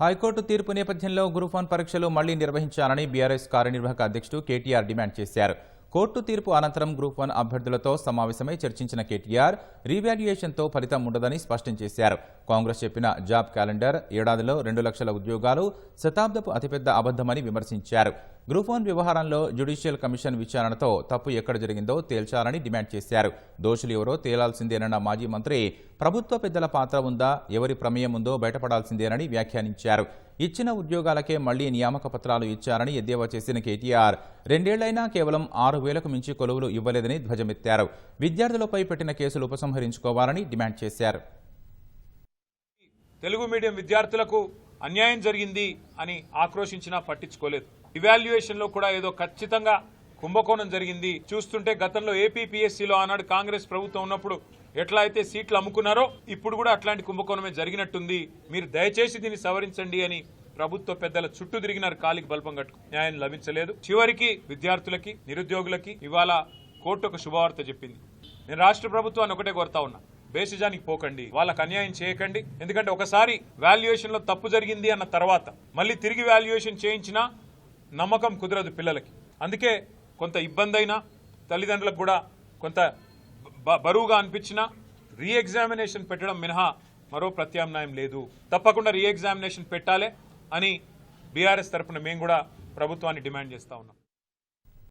High court తీర్పు నేపథ్యంలో group one పరీక్షలు మళ్ళీ నిర్వహించాలని బీఆర్ఎస్ కార్యనిర్వాహక అధ్యక్షుడు కేటీఆర్ డిమాండ్ చేశారు. కోర్టు తీర్పు అనంతరం గ్రూప్ వన్ అభ్యర్థులతో సమావేశమై చర్చించిన కేటీఆర్ రీవాల్యుయేషన్తో ఫలితం ఉండదని స్పష్టం చేశారు. కాంగ్రెస్ చెప్పిన జాబ్ క్యాలెండర్ ఏడాదిలో రెండు లక్షల ఉద్యోగాలు శతాబ్దపు అతిపెద్ద అబద్ధమని విమర్శించారు. గ్రూప్ వన్ వ్యవహారంలో జ్యుడిషియల్ కమిషన్ విచారణతో తప్పు ఎక్కడ జరిగిందో తేల్చాలని డిమాండ్ చేశారు. దోషులు ఎవరో తేలాల్సిందేనన్న మాజీ మంత్రి ప్రభుత్వ పెద్దల పాత్ర ఉందా ఎవరి ప్రమేయం ఉందో బయటపడాల్సిందేనని వ్యాఖ్యానించారు. ఇచ్చిన ఉద్యోగాలకే మళ్ళీ నియామక పత్రాలు ఇచ్చారని ఎద్దేవా చేసిన కేటీఆర్ రెండేళ్ళైనా కేవలం ఆరు వేలకు మించి కొలువులు ఇవ్వలేదని ధ్వజమెత్తారు. విద్యార్థులపై పెట్టిన కేసులు ఉపసంహరించుకోవాలని డిమాండ్ చేశారు. తెలుగు మీడియం విద్యార్థులకు అన్యాయం జరిగింది అని ఆక్రోశించినా పట్టించుకోలేదు. ఇవాల్యుయేషన్లో కూడా ఏదో ఖచ్చితంగా కుంభకోణం జరిగింది. చూస్తుంటే గతంలో ఏపీపీఎస్సీలో ఆనాడు కాంగ్రెస్ ప్రభుత్వం ఉన్నప్పుడు ఎట్లా అయితే సీట్లు అమ్ముకున్నారో ఇప్పుడు కూడా అట్లాంటి కుంభకోణమే జరిగినట్టుంది. మీరు దయచేసి దీన్ని సవరించండి అని ప్రభుత్వ పెద్దల చుట్టూ తిరిగినారు కాలికి బల్పం కట్టుకు. న్యాయం లభించలేదు. చివరికి విద్యార్థులకి నిరుద్యోగులకి ఇవాళ కోర్టు ఒక శుభవార్త చెప్పింది. నేను రాష్ట్ర ప్రభుత్వాన్ని ఒకటే కోరుతా ఉన్నా. బేసిజానికి పోకండి వాళ్ళకి అన్యాయం చేయకండి. ఎందుకంటే ఒకసారి వాల్యుయేషన్లో తప్పు జరిగింది అన్న తర్వాత మళ్ళీ తిరిగి వాల్యుయేషన్ చేయించినా నమ్మకం కుదరదు పిల్లలకి. అందుకే కొంత ఇబ్బంది అయినా తల్లిదండ్రులకు కూడా కొంత బ- బరువుగా అనిపించినా రీఎగ్జామినేషన్ పెట్టడం మినహా మరో ప్రత్యామ్నాయం లేదు. తప్పకుండా రీఎగ్జామినేషన్ పెట్టాలి అని బీఆర్ఎస్ తరఫున మేము కూడా ప్రభుత్వాన్ని డిమాండ్ చేస్తా ఉన్నాం.